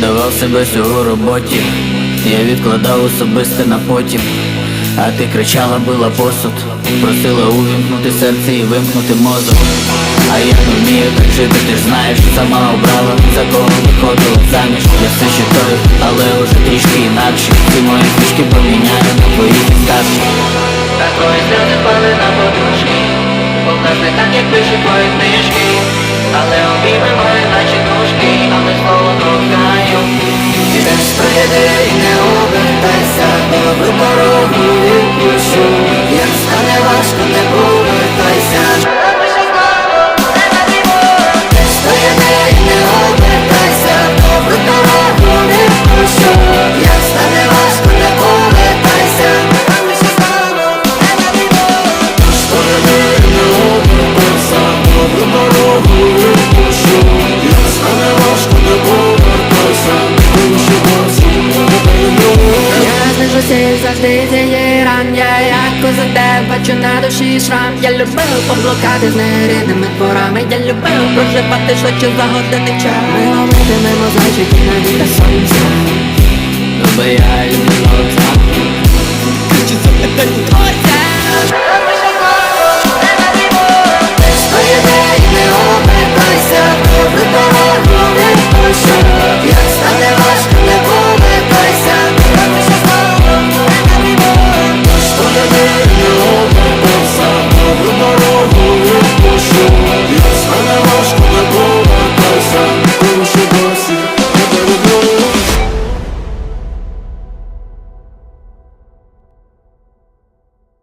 досі у роботі. Я відкладав особисте на потім. А ти кричала, била посуд, просила увімкнути серце і вимкнути мозок. А я не вмію так жити, ти ж знаєш, сама обрала, за кого виходила заміж. Я все ще той, але уже трішки інакше. Ці мої фішки поміняю на твої підказки. Такої сльози впали на подушки, не так, як пише твої книжки, але Ідеш і не обертайся, добру дорогу відпущу, і завжди я Як за тебе бачу на душі шрам. Я любив поблукати з нерідними творами. Я любив проживати швидше за години час. Ми ловитимемо зайчики на віта сонця. Бо я твої